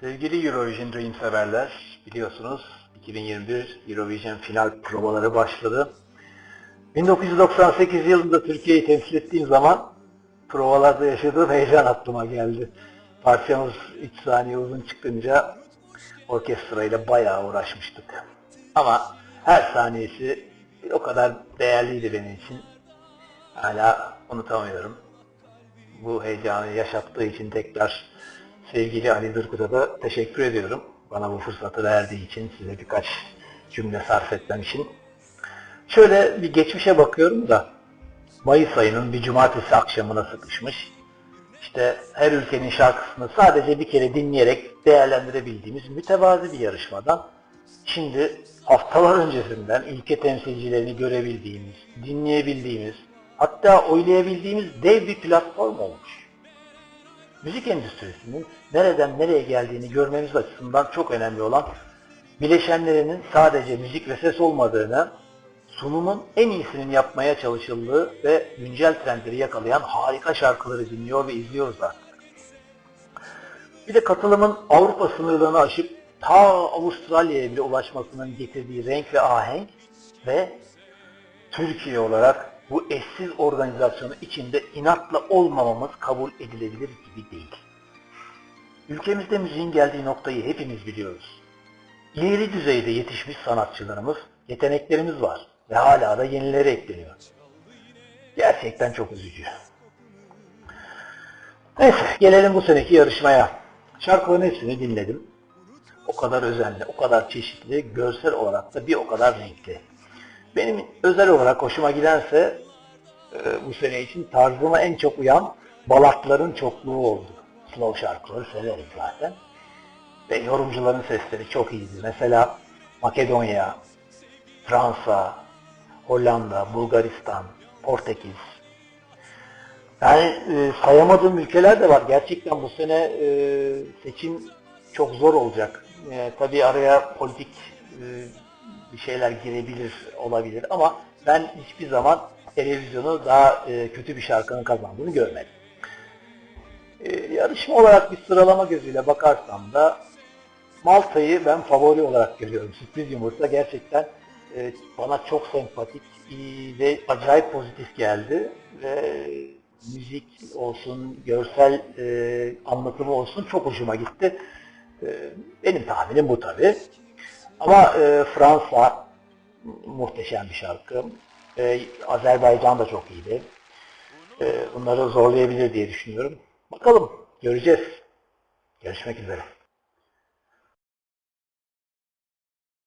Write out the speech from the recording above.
Sevgili Eurovision Dream severler, biliyorsunuz 2021 Eurovision final provaları başladı. 1998 yılında Türkiye'yi temsil ettiğim zaman provalarda yaşadığım heyecan aklıma geldi. Parçamız 3 saniye uzun çıkınca orkestrayla bayağı uğraşmıştık. Ama her saniyesi o kadar değerliydi benim için. Hala unutamıyorum. Bu heyecanı yaşattığı için tekrar sevgili Ali Dırkut'a da teşekkür ediyorum. Bana bu fırsatı verdiği için, size birkaç cümle sarf etmem için. Şöyle bir geçmişe bakıyorum da, Mayıs ayının bir cumartesi akşamına sıkışmış. İşte her ülkenin şarkısını sadece bir kere dinleyerek değerlendirebildiğimiz mütevazi bir yarışmadan şimdi haftalar öncesinden ülke temsilcilerini görebildiğimiz, dinleyebildiğimiz, hatta oylayabildiğimiz dev bir platform olmuş. Müzik endüstrisinin nereden nereye geldiğini görmemiz açısından çok önemli olan bileşenlerinin sadece müzik ve ses olmadığını, sunumun en iyisinin yapmaya çalışıldığı ve güncel trendleri yakalayan harika şarkıları dinliyor ve izliyoruz artık. Bir de katılımın Avrupa sınırlarını aşıp ta Avustralya'ya bile ulaşmasının getirdiği renk ve ahenk ve Türkiye olarak bu eşsiz organizasyonu içinde inatla olmamamız kabul edilebilir gibi değil. Ülkemizde müziğin geldiği noktayı hepimiz biliyoruz. İleri düzeyde yetişmiş sanatçılarımız, yeteneklerimiz var ve hala da yenileri ekleniyor. Gerçekten çok üzücü. Neyse gelelim bu seneki yarışmaya. Şarkıların hepsini dinledim. O kadar özenli, o kadar çeşitli, görsel olarak da bir o kadar renkli. Benim özel olarak hoşuma gidense e, bu sene için tarzıma en çok uyan balatların çokluğu oldu. Slow şarkıları severim zaten. Ve yorumcuların sesleri çok iyiydi. Mesela Makedonya, Fransa, Hollanda, Bulgaristan, Portekiz. Yani e, sayamadığım ülkeler de var. Gerçekten bu sene e, seçim çok zor olacak. E, tabii araya politik e, bir şeyler girebilir, olabilir ama ben hiçbir zaman televizyonu daha e, kötü bir şarkının kazandığını görmedim. E, yarışma olarak bir sıralama gözüyle bakarsam da Malta'yı ben favori olarak görüyorum. Sürpriz yumurta gerçekten e, bana çok sempatik ve acayip pozitif geldi. Ve müzik olsun, görsel anlatımı olsun çok hoşuma gitti. Benim tahminim bu tabi. Ama e, Fransa muhteşem bir şarkı. E, Azerbaycan da çok iyiydi. E, bunları zorlayabilir diye düşünüyorum. Bakalım, göreceğiz. Görüşmek üzere.